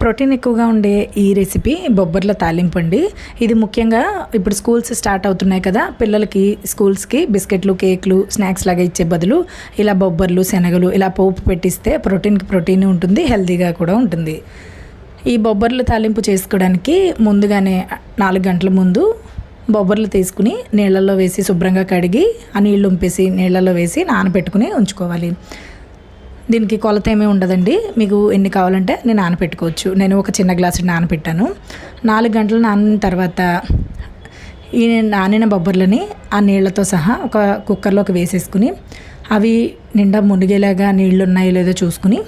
Protein ఎక్కువగా ఉండే ఈ రెసిపీ బొబ్బర్ల తాలింపు అండి. ఇది ముఖ్యంగా ఇప్పుడు స్కూల్స్ స్టార్ట్ అవుతున్నాయి కదా పిల్లలకి స్కూల్స్కి బిస్కెట్లు కేక్లు స్నాక్స్ లాగా ఇచ్చే బదులు ఇలా బొబ్బర్లు శనగలు ఇలా పోపు పెట్టిస్తే ప్రోటీన్కి ప్రోటీన్ ఉంటుంది హెల్తీగా కూడా ఉంటుంది. ఈ బొబ్బర్లు తాలింపు చేసుకోవడానికి ముందుగానే నాలుగు గంటల ముందు బొబ్బర్లు తీసుకుని నీళ్ళల్లో వేసి శుభ్రంగా కడిగి ఆ నీళ్ళు ఉంపేసి నీళ్ళల్లో వేసి నానబెట్టుకుని ఉంచుకోవాలి. దీనికి కొలత ఏమీ ఉండదండి. మీకు ఎన్ని కావాలంటే నేను నానపెట్టుకోవచ్చు. నేను ఒక చిన్న గ్లాసు నానపెట్టాను. నాలుగు గంటలు నానిన తర్వాత ఈ నానిన బొబ్బర్లని ఆ నీళ్ళతో సహా ఒక కుక్కర్లోకి వేసేసుకుని అవి నిండా మునిగేలాగా నీళ్ళు ఉన్నాయో లేదో చూసుకుని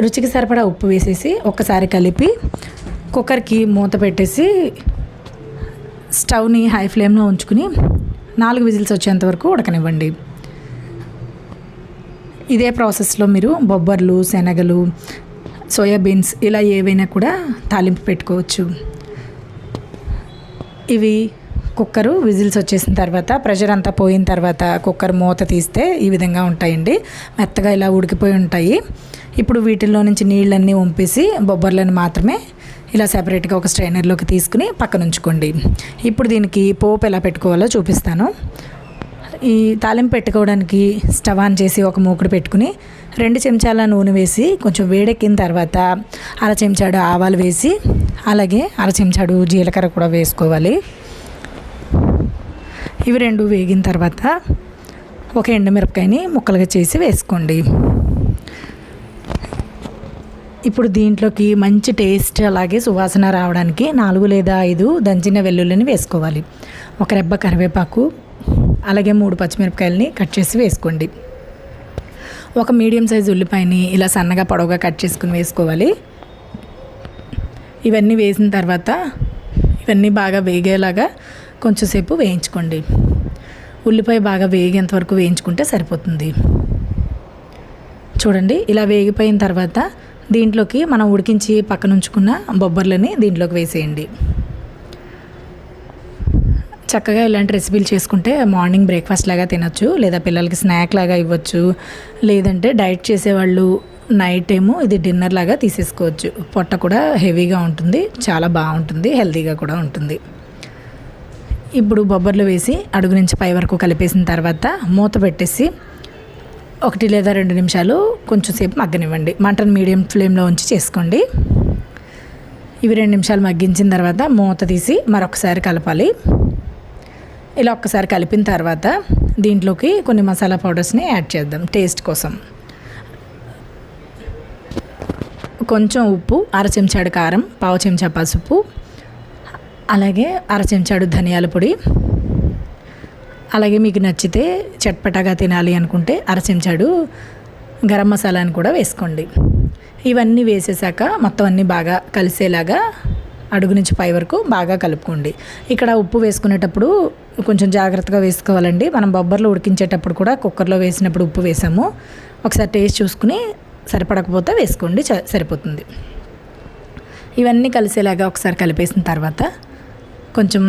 రుచికి సరిపడా ఉప్పు వేసేసి ఒక్కసారి కలిపి కుక్కర్కి మూత పెట్టేసి స్టవ్ని హై ఫ్లేమ్లో ఉంచుకుని నాలుగు విజిల్స్ వచ్చేంత వరకు ఉడకనివ్వండి. ఇదే ప్రాసెస్లో మీరు బొబ్బర్లు శనగలు సోయాబీన్స్ ఇలా ఏవైనా కూడా తాలింపు పెట్టుకోవచ్చు. ఇవి కుక్కరు విజిల్స్ వచ్చేసిన తర్వాత ప్రెషర్ అంతా పోయిన తర్వాత కుక్కర్ మూత తీస్తే ఈ విధంగా ఉంటాయండి. మెత్తగా ఇలా ఉడికిపోయి ఉంటాయి. ఇప్పుడు వీటిల్లో నుంచి నీళ్ళన్నీ వంపేసి బొబ్బర్లను మాత్రమే ఇలా సెపరేట్గా ఒక స్ట్రైనర్లోకి తీసుకుని పక్కన ఉంచుకోండి ఇప్పుడు దీనికి పోపు ఎలా పెట్టుకోవాలో చూపిస్తాను. ఈ తాలింపు పెట్టుకోవడానికి స్టవ్ ఆన్ చేసి ఒక మూకుడు పెట్టుకుని రెండు చెంచాల నూనె వేసి కొంచెం వేడెక్కిన తర్వాత అర చెంచాడు ఆవాలు వేసి అలాగే అర చెంచాడు జీలకర్ర కూడా వేసుకోవాలి. ఇవి రెండు వేగిన తర్వాత ఒక ఎండుమిరపకాయని ముక్కలుగా చేసి వేసుకోండి. ఇప్పుడు దీంట్లోకి మంచి టేస్ట్ అలాగే సువాసన రావడానికి నాలుగు లేదా ఐదు దంచిన వెల్లుల్లిని వేసుకోవాలి. ఒక రెబ్బ కరివేపాకు అలాగే మూడు పచ్చిమిరపకాయలని కట్ చేసి వేసుకోండి. ఒక మీడియం సైజు ఉల్లిపాయని ఇలా సన్నగా పొడవుగా కట్ చేసుకుని వేసుకోవాలి. ఇవన్నీ వేసిన తర్వాత ఇవన్నీ బాగా వేగేలాగా కొంచెంసేపు వేయించుకోండి. ఉల్లిపాయ బాగా వేగేంత వరకు వేయించుకుంటే సరిపోతుంది. చూడండి ఇలా వేగిపోయిన తర్వాత దీంట్లోకి మనం ఉడికించి పక్కన ఉంచుకున్న బొబ్బర్లని దీంట్లోకి వేసేయండి. చక్కగా ఇలాంటి రెసిపీలు చేసుకుంటే మార్నింగ్ బ్రేక్ఫాస్ట్ లాగా తినొచ్చు లేదా పిల్లలకి స్నాక్ లాగా ఇవ్వచ్చు లేదంటే డైట్ చేసేవాళ్ళు నైట్ ఏమో ఇది డిన్నర్ లాగా తీసేసుకోవచ్చు. పొట్ట కూడా హెవీగా ఉంటుంది చాలా బాగుంటుంది హెల్తీగా కూడా ఉంటుంది. ఇప్పుడు బొబ్బర్లు వేసి అడుగు నుంచి పై వరకు కలిపేసిన తర్వాత మూత పెట్టేసి ఒకటి లేదా రెండు నిమిషాలు కొంచెం సేపు మగ్గనివ్వండి. మంటను మీడియం ఫ్లేమ్లో ఉంచి చేసుకోండి. ఇవి రెండు నిమిషాలు మగ్గించిన తర్వాత మూత తీసి మరొకసారి కలపాలి. ఇలా ఒక్కసారి కలిపిన తర్వాత దీంట్లోకి కొన్ని మసాలా పౌడర్స్ని యాడ్ చేద్దాం టేస్ట్ కోసం. కొంచెం ఉప్పు అర చెంచాడు కారం పావు చెంచా పసుపు అలాగే అర చెంచాడు ధనియాల పొడి. అలాగే మీకు నచ్చితే చట్పటాగా తినాలి అనుకుంటే అర చెంచాడు గరం మసాలాని కూడా వేసుకోండి. ఇవన్నీ వేసేసాక మొత్తం అన్నీ బాగా కలిసేలాగా అడుగు నుంచి పై వరకు బాగా కలుపుకోండి. ఇక్కడ ఉప్పు వేసుకునేటప్పుడు కొంచెం జాగ్రత్తగా వేసుకోవాలండి. మనం బొబ్బర్లు ఉడికించేటప్పుడు కూడా కుక్కర్లో వేసినప్పుడు ఉప్పు వేసాము. ఒకసారి టేస్ట్ చూసుకుని సరిపడకపోతే వేసుకోండి సరిపోతుంది. ఇవన్నీ కలిసేలాగా ఒకసారి కలిపేసిన తర్వాత కొంచెం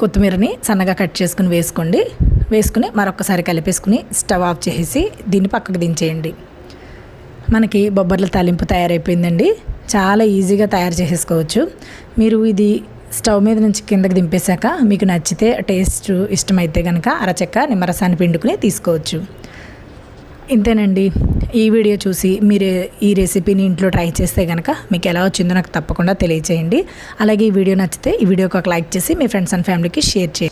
కొత్తిమీరని సన్నగా కట్ చేసుకుని వేసుకోండి. వేసుకుని మరొకసారి కలిపేసుకుని స్టవ్ ఆఫ్ చేసి దీన్ని పక్కకు దించేయండి. మనకి బొబ్బర్ల తాలింపు తయారైపోయిందండి. చాలా ఈజీగా తయారు చేసేసుకోవచ్చు. మీరు ఇది స్టవ్ మీద నుంచి కిందకి దింపేశాక మీకు నచ్చితే టేస్ట్ ఇష్టమైతే కనుక అరచెక్క నిమ్మరసాన్ని పిండుకుని తీసుకోవచ్చు. ఇంతేనండి. ఈ వీడియో చూసి మీరు ఈ రెసిపీని ఇంట్లో ట్రై చేస్తే కనుక మీకు ఎలా వచ్చిందో నాకు తప్పకుండా తెలియచేయండి. అలాగే ఈ వీడియో నచ్చితే ఈ వీడియోకి ఒక లైక్ చేసి మీ ఫ్రెండ్స్ అండ్ ఫ్యామిలీకి షేర్ చేయండి.